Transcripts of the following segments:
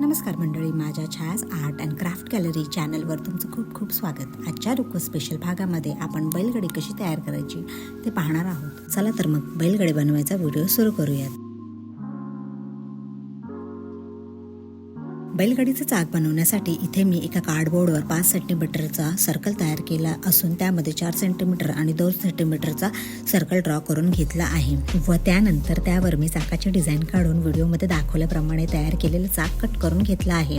नमस्कार मंडळी माझ्या Chhaya's art and craft gallery चॅनलवर तुमचं खूप खूप स्वागत. आजच्या रुको स्पेशल भागामध्ये आपण बैलगाडी कशी तयार करायची ते पाहणार आहोत. चला तर मग बैलगाडी बनवायचा व्हिडिओ सुरू करूयात. बैलगाडीचं चाक बनवण्यासाठी इथे मी एका कार्डबोर्डवर पाच सेंटीमीटरचा सर्कल तयार केला असून त्यामध्ये चार सेंटीमीटर आणि दोन सेंटीमीटरचा सर्कल ड्रॉ करून घेतला आहे. व त्यानंतर त्यावर मी चाकाची डिझाईन काढून व्हिडिओमध्ये दाखवल्याप्रमाणे तयार केलेलं चाक कट करून घेतलं आहे.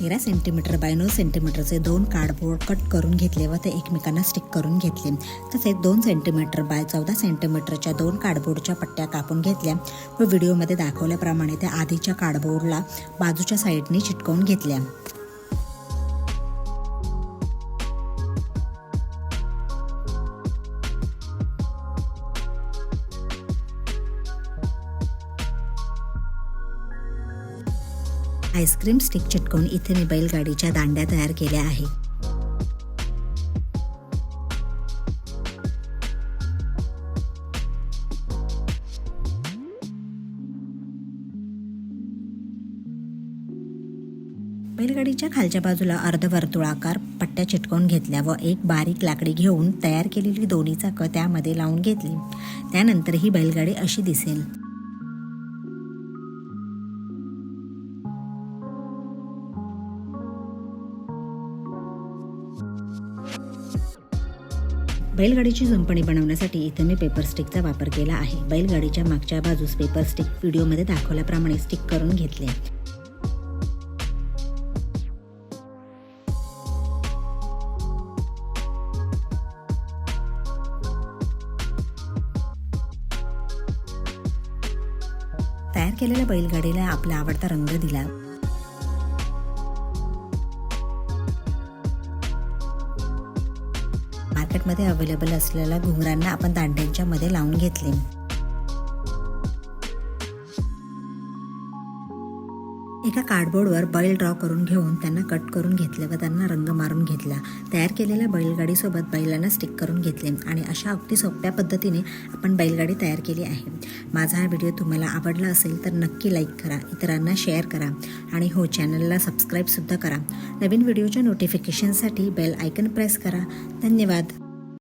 तेरा सेंटीमीटर बाय नऊ सेंटीमीटरचे दोन कार्डबोर्ड कट करून घेतले व ते एकमेकांना स्टिक करून घेतले. तसेच दोन सेंटीमीटर बाय चौदा सेंटीमीटरच्या दोन कार्डबोर्डच्या पट्ट्या कापून घेतल्या. व व्हिडिओमध्ये दाखवल्याप्रमाणे त्या आधीच्या कार्डबोर्डला बाजूच्या साईडने चिटकवून घेतल्या. आईस्क्रीम स्टिक चिटकवून इथे मी बैलगाडीच्या दांड्या तयार केल्या आहे. बैलगाडीच्या खालच्या बाजूला अर्धवर्तुळाकार पट्ट्या चिटकवून घेतल्या व एक बारीक लाकडी घेऊन तयार केलेली दोन्ही चाकं त्यामध्ये लावून घेतली. त्यानंतर ही बैलगाडी अशी दिसेल. बैलगाडीची झुंपणी बनवण्यासाठी इथे मी पेपर स्टिकचा वापर केला आहे. बैलगाडीच्या मागच्या बाजूस पेपर स्टिक व्हिडिओमध्ये दाखवल्याप्रमाणे स्टिक करून घेतले. तयार केलेल्या बैलगाडीला आपला आवडता रंग दिला. मार्केटमध्ये अवेलेबल असलेल्या घुंगरांना आपण दांड्यांच्या मध्ये लावून घेतले. एका कार्डबोर्डवर बैल ड्रॉ करून घेऊन त्यांना कट करून घेतले व त्यांना रंग मारून घेतला. तयार केलेल्या बैलगाडीसोबत बैलांना स्टिक करून घेतले आणि अशा अगदी सोप्या पद्धतीने आपण बैलगाडी तयार केली आहे. माझा हा व्हिडिओ तुम्हाला आवडला असेल तर नक्की लाईक करा इतरांना शेअर करा आणि हो चॅनलला सबस्क्राईबसुद्धा करा. नवीन व्हिडिओच्या नोटिफिकेशनसाठी बेल आयकन प्रेस करा. धन्यवाद.